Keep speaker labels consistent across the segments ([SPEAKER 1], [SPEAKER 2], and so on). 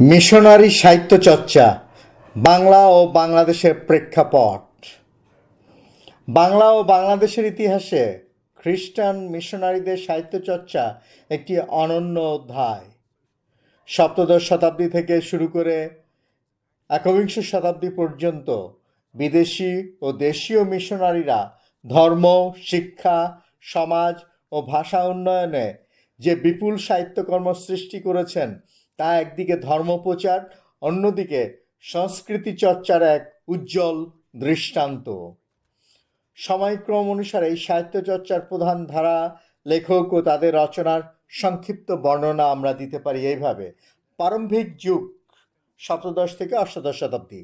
[SPEAKER 1] Missionary সাহিত্য চর্চা বাংলা ও বাংলাদেশের প্রেক্ষাপট। বাংলা ও বাংলাদেশের ইতিহাসে খ্রিস্টান মিশনারিদের সাহিত্য চর্চা একটি অনন্য অধ্যায়। সপ্তদশ শতাব্দী থেকে শুরু করে একবিংশ শতাব্দী পর্যন্ত বিদেশি ও দেশীয় মিশনারিরা ধর্ম, শিক্ষা, সমাজ ও ভাষা উন্নয়নে যে বিপুল সাহিত্যকর্ম সৃষ্টি করেছেন তা একদিকে ধর্মপ্রচার, অন্যদিকে সংস্কৃতি চর্চার এক উজ্জ্বল দৃষ্টান্ত। সময়ক্রম অনুসারে এই সাহিত্য চর্চার প্রধান ধারা, লেখক ও তাদের রচনার সংক্ষিপ্ত বর্ণনা আমরা দিতে পারি এইভাবে। প্রারম্ভিক যুগ, সপ্তদশ থেকে অষ্টাদশ শতাব্দী।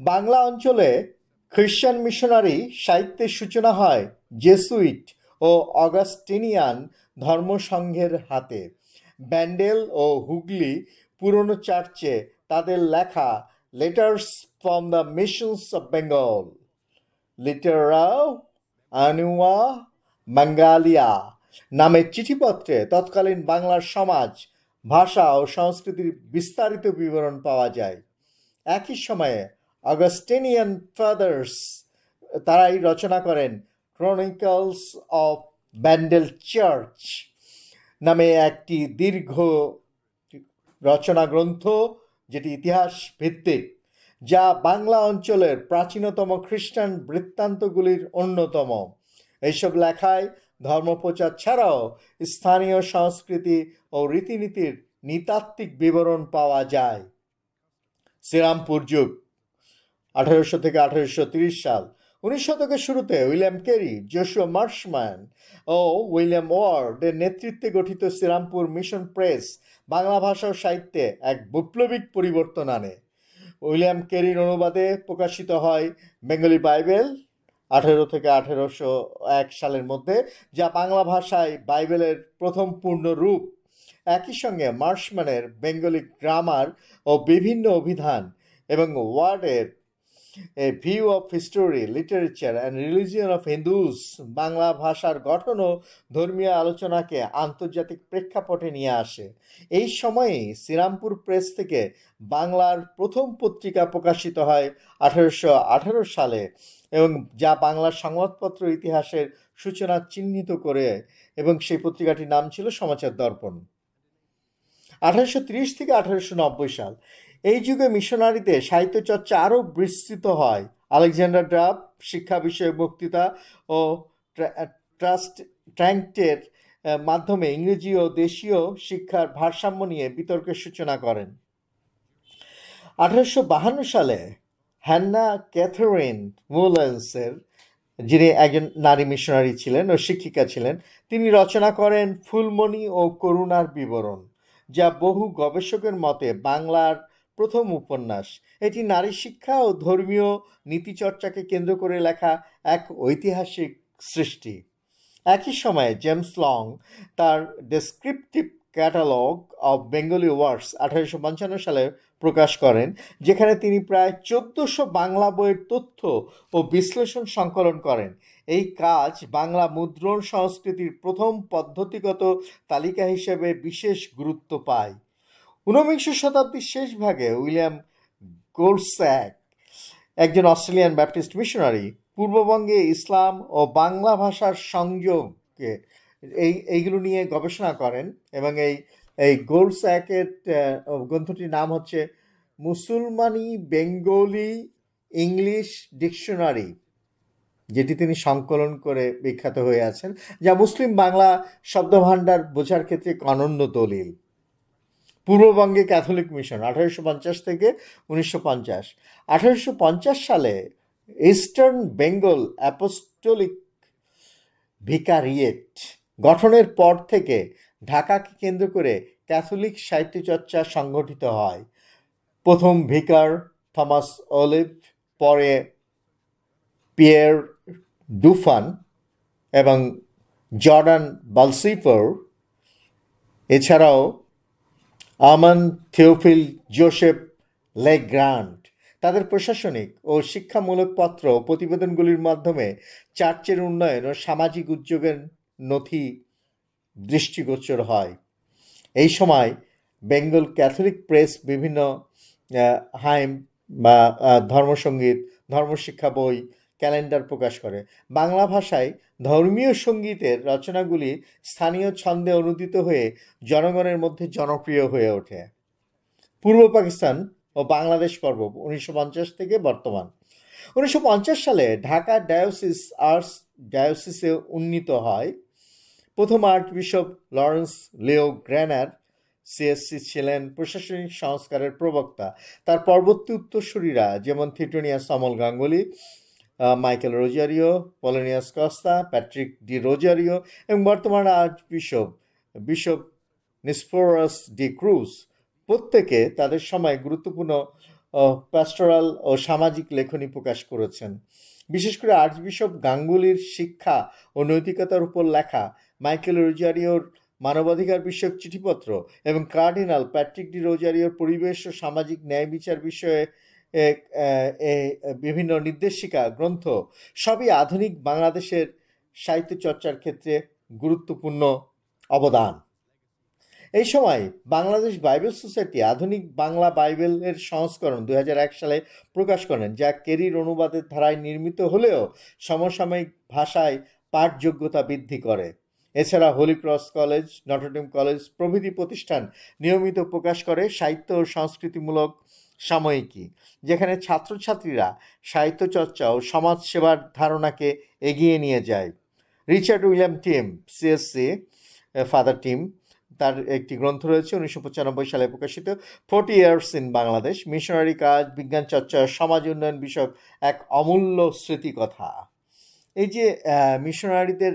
[SPEAKER 1] বাংলা অঞ্চলে খ্রিশ্চান মিশনারি সাহিত্যের সূচনা হয় জেসুইট ও অগাস্টিনিয়ান ধর্মসংঘের হাতে। ব্যান্ডেল ও হুগলি পুরনো চার্চে তাদের লেখা letters from the missions of Bengal. লিটারা আনুয়া বাঙ্গালিয়া নামের চিঠিপত্রে তৎকালীন বাংলার সমাজ, ভাষা ও সংস্কৃতির বিস্তারিত বিবরণ পাওয়া যায়। একই সময়ে অগাস্টিনিয়ান ফাদার্স তারাই রচনা করেন ক্রনিকলস অফ ব্যান্ডেল চার্চ। নামে একটি দীর্ঘ রচনা গ্রন্থ যেটি ইতিহাস ভিত্তিক, যা বাংলা অঞ্চলের প্রাচীনতম খ্রিস্টান বৃত্তান্তগুলির অন্যতম। এইসব লেখায় ধর্মপ্রচার ছাড়াও স্থানীয় সংস্কৃতি ও রীতিনীতির নৃতাত্ত্বিক বিবরণ পাওয়া যায়। শ্রীরামপুর যুগ, আঠারোশো থেকে আঠারোশো সাল। উনিশ শতকের শুরুতে উইলিয়াম কেরি জোশুয়া মার্শম্যান ও উইলিয়াম ওয়ার্ডের নেতৃত্বে গঠিত শ্রীরামপুর মিশন প্রেস বাংলা ভাষা ও সাহিত্যে এক বৈপ্লবিক পরিবর্তন আনে। উইলিয়াম কেরির অনুবাদে প্রকাশিত হয় বেঙ্গলি বাইবেল আঠেরো থেকে আঠেরোশো এক সালের মধ্যে, যা বাংলা ভাষায় বাইবেলের প্রথম পূর্ণ রূপ। একই সঙ্গে মার্শম্যানের বেঙ্গলি গ্রামার ও বিভিন্ন অভিধান এবং ওয়ার্ডের a view of history literature and religion of Hindus Bangla ভাষার গঠন ও ধর্মীয় আলোচনাকে আন্তর্জাতিক প্রেক্ষাপটে নিয়ে আসে। এই সময়েই শ্রীরামপুর প্রেস থেকে বাংলার প্রথম পত্রিকা প্রকাশিত হয় আঠারোশো আঠারো সালে এবং যা বাংলার সংবাদপত্র ইতিহাসের সূচনা চিহ্নিত করে এবং সেই পত্রিকাটির নাম ছিল সমাচার দর্পণ। আঠারোশো থেকে আঠারোশো নব্বই সাল এই যুগে মিশনারিতে সাহিত্য চর্চা আরও বিস্তৃত হয়। আলেকজান্ডার ড্রাফ শিক্ষা বিষয়ে বক্তৃতা ও ট্রাস্ট ট্র্যাঙ্কটের মাধ্যমে ইংরেজি ও দেশীয় শিক্ষার ভারসাম্য নিয়ে বিতর্কের সূচনা করেন। আঠারোশো বাহান্ন সালে হ্যান্না ক্যাথরিন মুলেন্সের, যিনি একজন নারী মিশনারি ছিলেন ও শিক্ষিকা ছিলেন, তিনি রচনা করেন ফুলমণি ও করুণার বিবরণ, যা বহু গবেষকের মতে বাংলার প্রথম উপন্যাস। এটি নারী শিক্ষা ও ধর্মীয় নীতিচর্চাকে কেন্দ্র করে লেখা এক ঐতিহাসিক সৃষ্টি। একই সময়ে জেমস লং তার descriptive catalogue of Bengali words আঠারোশো পঞ্চান্ন সালে প্রকাশ করেন, যেখানে তিনি প্রায় চোদ্দোশো বাংলা বইয়ের তথ্য ও বিশ্লেষণ সংকলন করেন। এই কাজ বাংলা মুদ্রণ সংস্কৃতির প্রথম পদ্ধতিগত তালিকা হিসেবে বিশেষ গুরুত্ব পায়। ঊনবিংশ শতাব্দীর শেষ ভাগে উইলিয়াম গোলস্যাক, একজন অস্ট্রেলিয়ান ব্যাপটিস্ট মিশনারি, পূর্ববঙ্গে ইসলাম ও বাংলা ভাষার সংযোগকে এই, এইগুলো নিয়ে গবেষণা করেন এবং এই এই গোলস্যাকের গ্রন্থটির নাম হচ্ছে মুসলমানি বেঙ্গলি ইংলিশ ডিকশনারি, যেটি তিনি সংকলন করে বিখ্যাত হয়ে আছেন, যা মুসলিম বাংলা শব্দভাণ্ডার বোঝার ক্ষেত্রে অনন্য দলিল। পূর্ববঙ্গে ক্যাথলিক মিশন, আঠারোশো পঞ্চাশ থেকে উনিশশো পঞ্চাশ। আঠারোশো পঞ্চাশ সালে ইস্টার্ন বেঙ্গল অ্যাপোস্টলিক ভিকারিয়েট গঠনের পর থেকে ঢাকাকে কেন্দ্র করে ক্যাথলিক সাহিত্যচর্চা সংগঠিত হয়। প্রথম ভিকার থমাস অলিভ, পরে পিয়ের ডুফান এবং জর্ডান বালসিফর। এছাড়াও আমান থিওফিল, জোসেফ লেগ্রান্ট তাদের প্রশাসনিক ও শিক্ষামূলক পত্র প্রতিবেদনগুলির মাধ্যমে চার্চের উন্নয়ন ও সামাজিক উদ্যোগের নথি দৃষ্টিগোচর হয়। এই সময় বেঙ্গল ক্যাথলিক প্রেস বিভিন্ন হাইম বা ধর্মসঙ্গীত ধর্মশিক্ষা বই, ক্যালেন্ডার প্রকাশ করে। বাংলা ভাষায় ধর্মীয় সঙ্গীতের রচনাগুলি স্থানীয় ছন্দে অনুদিত হয়ে জনগণের মধ্যে জনপ্রিয় হয়ে ওঠে। পূর্ব পাকিস্তান ও বাংলাদেশ পর্ব উনিশশো পঞ্চাশ থেকে বর্তমান। উনিশশো পঞ্চাশ সালে ঢাকা ডায়োসিস আর্টস ডায়োসিসে উন্নীত হয়। প্রথম archbishop Lawrence Leo Graner CSC ছিলেন প্রশাসনিক সংস্কারের প্রবক্তা। তার পরবর্তী উত্তরসূরিরা যেমন থিটোনিয়া সমল Ganguly Michael Rozario, Paulinus Costa, Patrick D'Rozario এবং বর্তমান archbishop bishop Nicephorus D cruise প্রত্যেকে তাদের সময় গুরুত্বপূর্ণ প্যাস্টোরাল ও সামাজিক লেখনী প্রকাশ করেছেন। বিশেষ করে আর্চ বিশপ গাঙ্গুলির শিক্ষা ও নৈতিকতার উপর লেখা মাইকেল রোজারিওর মানবাধিকার বিষয়ক চিঠিপত্র এবং কার্ডিনাল প্যাট্রিক ডি রোজারিওর পরিবেশ ও সামাজিক ন্যায় বিচার বিষয়ে বিভিন্ন নির্দেশিকা, গ্রন্থ সবই আধুনিক বাংলাদেশের সাহিত্য চর্চার ক্ষেত্রে গুরুত্বপূর্ণ অবদান। এই সময় বাংলাদেশ বাইবেল সোসাইটি আধুনিক বাংলা বাইবেলের সংস্করণ দু হাজার এক সালে প্রকাশ করেন, যা কেরির অনুবাদের ধারায় নির্মিত হলেও সমসাময়িক ভাষায় পাঠযোগ্যতা বৃদ্ধি করে। এছাড়া Holy Cross College, Notre Dame College প্রভৃতি প্রতিষ্ঠান নিয়মিত প্রকাশ করে, সাহিত্য ও সংস্কৃতিমূলক সাময়িকী, যেখানে ছাত্রছাত্রীরা সাহিত্যচর্চা ও সমাজসেবার ধারণাকে এগিয়ে নিয়ে যায়। Richard William Timm CSC father Timm, তার একটি গ্রন্থ রয়েছে উনিশশো পঁচানব্বই সালে প্রকাশিত, forty years in Bangladesh, missionary কাজ, বিজ্ঞান চর্চা, সমাজ উন্নয়ন বিষয়ক এক অমূল্য স্মৃতিকথা। এই যে মিশনারিদের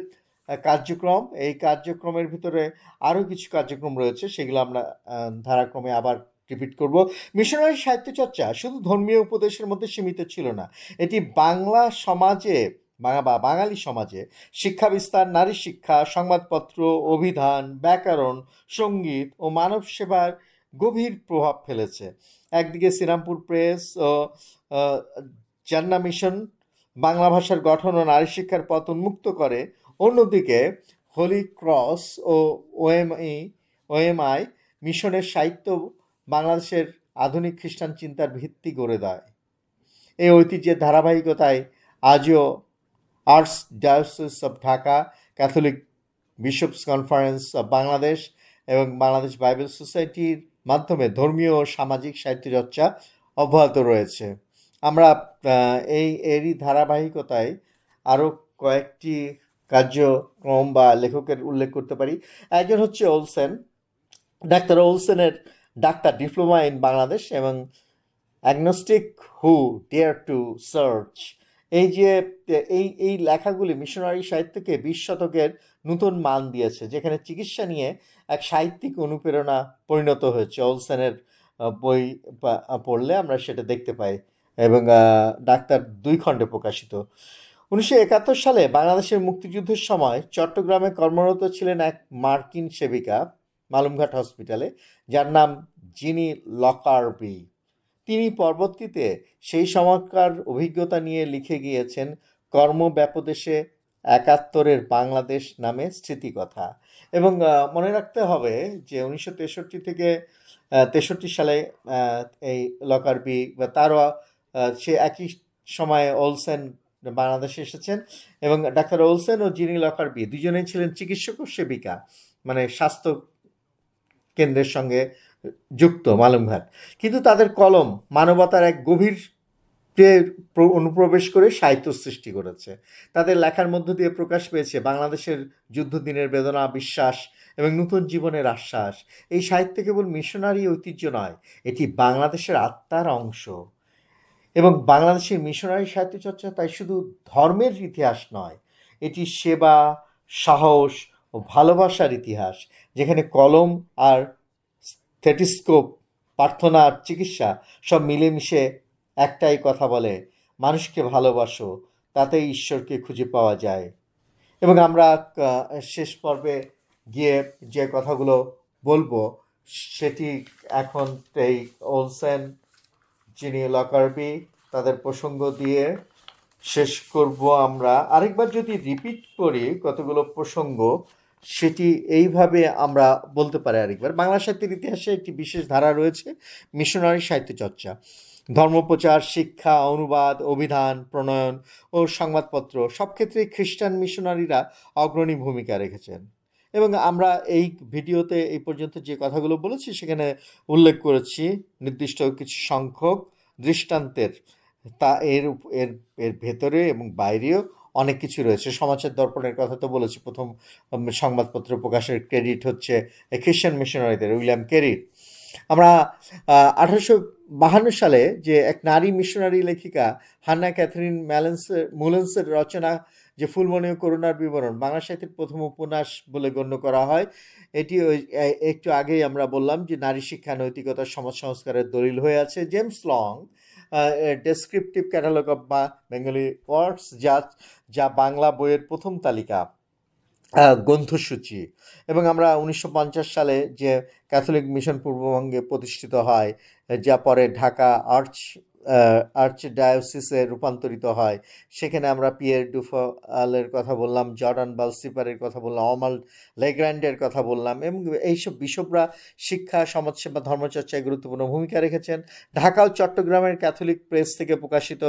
[SPEAKER 1] কার্যক্রম, এই কার্যক্রমের ভিতরে আরও কিছু কার্যক্রম রয়েছে, সেগুলো আমরা ধারাক্রমে আবার রিপিট করব। মিশনারি সাহিত্য চর্চা শুধু ধর্মীয় উপদেশের মধ্যে সীমিত ছিল না। এটি বাংলা সমাজে বা- বা, বাঙালি সমাজে শিক্ষা বিস্তার, নারী শিক্ষা, সংবাদপত্র, অভিধান, ব্যাকরণ, সংগীত ও মানব সেবার গভীর প্রভাব ফেলেছে। একদিকে শ্রীরামপুর প্রেস ও, জান্না মিশন বাংলা ভাষার গঠন ও নারী শিক্ষার পথ উন্মুক্ত করে। অন্যদিকে হোলি ক্রস ও ওএমই, ওএমআই মিশনের সাহিত্য বাংলাদেশের আধুনিক খ্রিস্টান চিন্তার ভিত্তি গড়ে দেয়। এই ঐতিহ্যের ধারাবাহিকতায় আজও archdiocese of Dhaka, Catholic bishops conference of Bangladesh এবং বাংলাদেশ বাইবেল সোসাইটির মাধ্যমে ধর্মীয় ও সামাজিক সাহিত্য চর্চা অব্যাহত রয়েছে। আমরা এই, এরই ধারাবাহিকতায় আরও কয়েকটি কার্যক্রম বা লেখকের উল্লেখ করতে পারি। একজন হচ্ছে ওলসেন। ডাক্তার ওলসেনের ডাক্তার ডিপ্লোমা ইন বাংলাদেশ এবং agnostic who dare to search এই যে, এই এই লেখাগুলি মিশনারি সাহিত্যকে বিশ শতকের নতুন মান দিয়েছে, যেখানে চিকিৎসা নিয়ে এক সাহিত্যিক অনুপ্রেরণা পরিণত হয়েছে। অলসেনের বই পড়লে আমরা সেটা দেখতে পাই এবং ডাক্তার দুই খণ্ডে প্রকাশিত। উনিশশো একাত্তর সালে বাংলাদেশের মুক্তিযুদ্ধের সময় চট্টগ্রামে কর্মরত ছিলেন এক মার্কিন সেবিকা। মালুমঘাট হসপিটালে, যার নাম জিনি লকারবি তিনি পরবর্তীতে সেই সময়কার অভিজ্ঞতা নিয়ে লিখে গিয়েছেন কর্মব্যাপদেশে একাত্তরের বাংলাদেশ নামে স্মৃতিকথা। এবং মনে রাখতে হবে যে উনিশশো তেষট্টি থেকে তেষট্টি সালে এই লকারবি বা তারও সে একই সময়ে ওলসেন বাংলাদেশে এসেছেন এবং ডাক্তার ওলসেন ও জিনি লকারবি দুজনেই ছিলেন চিকিৎসক ও সেবিকা। মানে স্বাস্থ্য কেন্দ্রের সঙ্গে যুক্ত মালুমঘাট। কিন্তু তাদের কলম মানবতার এক গভীর প্রে- অনুপ্রবেশ করে সাহিত্য সৃষ্টি করেছে। তাদের লেখার মধ্য দিয়ে প্রকাশ পেয়েছে বাংলাদেশের যুদ্ধদিনের বেদনা, বিশ্বাস এবং নতুন জীবনের আশ্বাস। এই সাহিত্য কেবল মিশনারি ঐতিহ্য নয়, এটি বাংলাদেশের আত্মার অংশ। এবং বাংলাদেশের মিশনারি সাহিত্য চর্চা তাই শুধু ধর্মের ইতিহাস নয়, এটি সেবা, সাহস ও ভালোবাসার ইতিহাস। যেখানে কলম আর থেটিস্কোপ প্রার্থনা আর চিকিৎসা সব মিলেমিশে একটাই কথা বলে, মানুষকে ভালোবাসো, তাতেই ঈশ্বরকে খুঁজে পাওয়া যায়। এবং আমরা শেষ পর্বে গিয়ে যে কথাগুলো বলব, সেটি এখন এই ওলসেন, যিনি লকারবি তাদের প্রসঙ্গ দিয়ে শেষ করব আমরা। আরেকবার যদি রিপিট করি কতগুলো প্রসঙ্গ সেটি এইভাবে আমরা বলতে পারি আরেকবার। বাংলা সাহিত্যের ইতিহাসে একটি বিশেষ ধারা রয়েছে, মিশনারি সাহিত্য চর্চা। ধর্মপ্রচার, শিক্ষা, অনুবাদ, অভিধান, প্রণয়ন ও সংবাদপত্র সব ক্ষেত্রে খ্রিস্টান মিশনারিরা অগ্রণী ভূমিকা রেখেছেন। এবং আমরা এই ভিডিওতে এই পর্যন্ত যে কথাগুলো বলেছি, সেখানে উল্লেখ করেছি নির্দিষ্ট কিছু সংখ্যক দৃষ্টান্তের। তা এর এর এর ভেতরে এবং বাইরেও অনেক কিছু রয়েছে। সমাচার দর্পণের কথা তো বলেছি। প্রথম সংবাদপত্র প্রকাশের ক্রেডিট হচ্ছে খ্রিস্টান মিশনারিদের উইলিয়াম কেরির আমরা আঠারোশো বাহান্ন সালে যে এক নারী মিশনারি লেখিকা হান্না ক্যাথরিন ম্যালেন্সের মুলেন্সের রচনা যে ফুলমণি করুণার বিবরণ, বাংলা সাহিত্যের প্রথম উপন্যাস বলে গণ্য করা হয়। এটি ওই একটু আগেই আমরা বললাম যে নারী শিক্ষা, নৈতিকতা, সমাজ সংস্কারের দলিল হয়ে আছে। James Long descriptive catalogue of বা বেঙ্গলি ওয়ার্ডস যা যা বাংলা বইয়ের প্রথম তালিকা গ্রন্থসূচি। এবং আমরা উনিশশো পঞ্চাশ সালে যে ক্যাথলিক মিশন পূর্ববঙ্গে প্রতিষ্ঠিত হয় যা পরে ঢাকা আর্চ আর্চ ডায়োসিসে রূপান্তরিত হয়। সেখানে আমরা পিয়ের ডুফালের কথা বললাম, জর্ডান বালসিপারের কথা বললাম অমাল লেগ্র্যান্ডের কথা বললাম এবং এইসব বিশপরা শিক্ষা, সমাজসেবা ধর্মচর্চায় গুরুত্বপূর্ণ ভূমিকা রেখেছেন। ঢাকা ও চট্টগ্রামের ক্যাথলিক প্রেস থেকে প্রকাশিত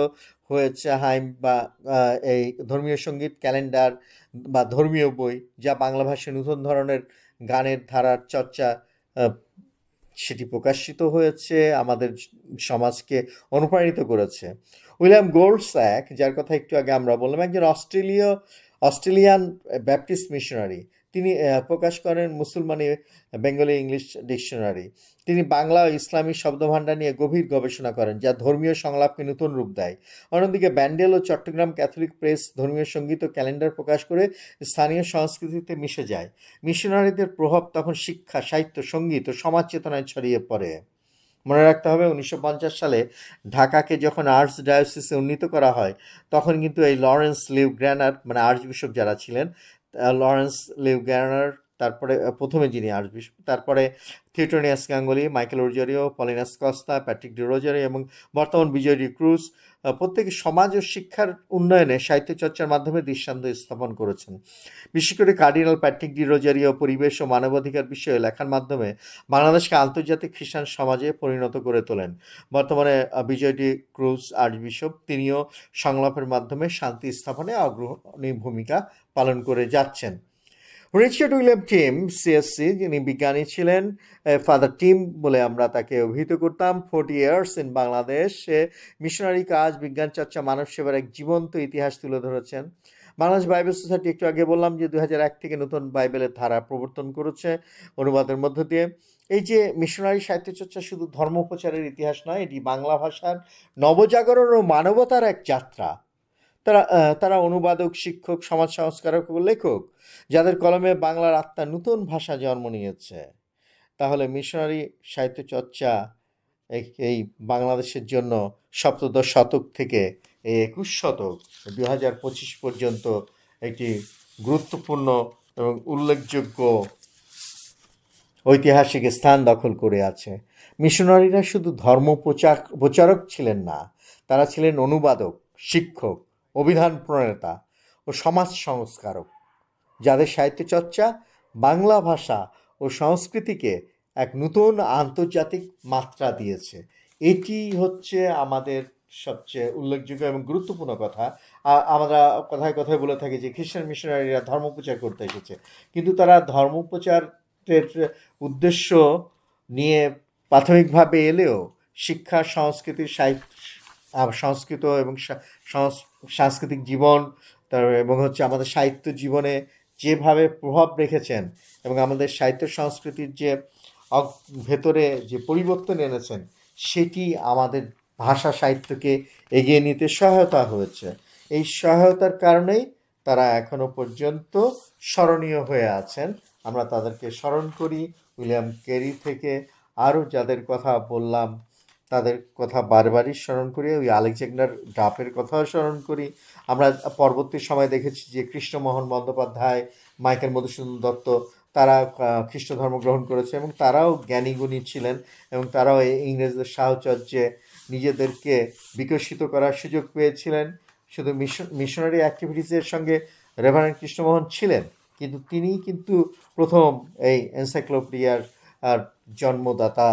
[SPEAKER 1] হয়েছে হাইম বা এই ধর্মীয় সংগীত ক্যালেন্ডার বা ধর্মীয় বই, যা বাংলা ভাষায় নতুন ধরনের গানের ধারার চর্চা সেটি প্রকাশিত হয়েছে, আমাদের সমাজকে অনুপ্রাণিত করেছে। উইলিয়াম গোল্ডস্যাক যার কথা একটু আগে আমরা বললাম, একজন অস্ট্রেলীয়, অস্ট্রেলিয়ান ব্যাপটিস্ট মিশনারি। তিনি প্রকাশ করেন মুসলমানি, বেঙ্গলি ইংলিশ ডিকশনারি। তিনি বাংলা ও ইসলামী শব্দভাণ্ডার নিয়ে গভীর গবেষণা করেন, যা ধর্মীয় সংলাপকে নতুন রূপ দেয়। অন্যদিকে ব্যান্ডেল ও চট্টগ্রাম ক্যাথলিক প্রেস ধর্মীয় সংগীত ও ক্যালেন্ডার প্রকাশ করে স্থানীয় সংস্কৃতিতে মিশে যায়। মিশনারিদের প্রভাব তখন শিক্ষা, সাহিত্য, সংগীত ও সমাজ চেতনায় ছড়িয়ে পড়ে। মনে রাখতে হবে, উনিশশো পঞ্চাশ সালে ঢাকাকে যখন আর্টস ডায়োসিসে উন্নীত করা হয়, তখন কিন্তু এই লরেন্স লিভ গ্র্যানার মানে আর্চ বিশপ যারা ছিলেন লরেন্স লিভ গ্র্যানার তারপরে প্রথমে যিনি আর্চ বিশপ তারপরে Theotonius Ganguly, Michael Rozario, Paulinus Costa, Patrick D'Rozario এবং বর্তমান বিজয় ডি ক্রুজ প্রত্যেকে সমাজ ও শিক্ষার উন্নয়নে সাহিত্য চর্চার মাধ্যমে দৃষ্টান্ত স্থাপন করেছেন। বিশেষ করে কার্ডিনাল প্যাট্রিক ডি রোজারিও পরিবেশ ও মানবাধিকার বিষয়ে লেখার মাধ্যমে বাংলাদেশকে আন্তর্জাতিক খ্রিস্টান সমাজে পরিণত করে তোলেন। বর্তমানে Bejoy D'Cruze archbishop তিনিও সংলাপের মাধ্যমে শান্তি স্থাপনে অগ্রণী ভূমিকা পালন করে যাচ্ছেন। রিচার্ড উইলিয়াম টিম সিএসসি যিনি বিজ্ঞানী ছিলেন ফাদার টিম বলে আমরা তাকে অভিহিত করতাম। ফোর্টি ইয়ার্স ইন বাংলাদেশ সে মিশনারি কাজ, বিজ্ঞান চর্চা, মানব সেবার এক জীবন্ত ইতিহাস তুলে ধরেছেন। বাংলাদেশ বাইবেল সোসাইটি একটু আগে বললাম যে দু এক থেকে নতুন বাইবেলের ধারা প্রবর্তন করেছে অনুবাদের মধ্য দিয়ে। এই যে মিশনারি সাহিত্য চর্চা শুধু ধর্ম প্রচারের ইতিহাস নয়, এটি বাংলা ভাষার নবজাগরণ ও মানবতার এক যাত্রা। তারা তারা অনুবাদক, শিক্ষক, সমাজ সংস্কারক ও লেখক, যাদের কলমে বাংলার আত্মা নতুন ভাষা জন্ম নিয়েছে। তাহলে মিশনারি সাহিত্য চর্চা এই- বাংলাদেশের জন্য সপ্তদশ শতক থেকে এই একুশ শতক দু হাজার পঁচিশ পর্যন্ত একটি গুরুত্বপূর্ণ এবং উল্লেখযোগ্য ঐতিহাসিক স্থান দখল করে আছে। মিশনারিরা শুধু ধর্ম প্রচার প্রচারক ছিলেন না, তারা ছিলেন অনুবাদক, শিক্ষক অভিধান প্রণেতা ও সমাজ সংস্কারক, যাদের সাহিত্য চর্চা বাংলা ভাষা ও সংস্কৃতিকে এক নতুন আন্তর্জাতিক মাত্রা দিয়েছে। এটি হচ্ছে আমাদের সবচেয়ে উল্লেখযোগ্য এবং গুরুত্বপূর্ণ কথা। আমরা কথায় কথায় বলে থাকি যে খ্রিস্টান মিশনারিরা ধর্মপ্রচার করতে এসেছে। কিন্তু তারা ধর্মপ্রচারের উদ্দেশ্য নিয়ে প্রাথমিকভাবে এলেও শিক্ষা, সংস্কৃতি, সাহিত্য সংস্কৃত এবং সাংস্কৃতিক জীবন, তার এবং হচ্ছে আমাদের সাহিত্য জীবনে যেভাবে প্রভাব রেখেছেন এবং আমাদের সাহিত্য সংস্কৃতির যে ভেতরে যে পরিবর্তন এনেছেন, সেটি আমাদের ভাষা সাহিত্যকে এগিয়ে নিতে সহায়তা হয়েছে। এই সহায়তার কারণেই তারা এখনও পর্যন্ত স্মরণীয় হয়ে আছেন। আমরা তাদেরকে স্মরণ করি। উইলিয়াম কেরি থেকে আরও যাদের কথা বললাম তাদের কথা বারবারই স্মরণ করি, ওই আলেকজান্ডার ডাপের কথাও স্মরণ করি। আমরা পরবর্তী সময় দেখেছি যে কৃষ্ণমোহন বন্দ্যোপাধ্যায়, মাইকেল মধুসূদন দত্ত, তারা খ্রিস্ট ধর্ম গ্রহণ করেছে এবং তারাও জ্ঞানীগুণী ছিলেন এবং তারাও এই ইংরেজদের সাহচর্যে নিজেদেরকে বিকশিত করার সুযোগ পেয়েছিলেন। শুধু মিশন, মিশনারি অ্যাক্টিভিটিসের সঙ্গে রেভারেন্ট কৃষ্ণমোহন ছিলেন, কিন্তু তিনি কিন্তু প্রথম এই এনসাইক্লোপিডিয়ার জন্মদাতা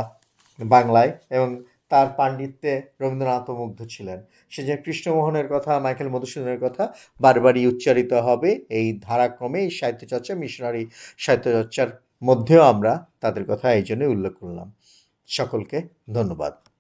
[SPEAKER 1] বাংলায় এবং তার পাণ্ডিত্যে রবীন্দ্রনাথ মুগ্ধ ছিলেন। সে যে কৃষ্ণমোহনের কথা, মাইকেল মধুসূদনের কথা বারবারই উচ্চারিত হবে। এই ধারাক্রমে, এই সাহিত্যচর্চা, মিশনারি সাহিত্যচর্চার মধ্যেও আমরা তাদের কথা এই জন্যই উল্লেখ করলাম। সকলকে ধন্যবাদ।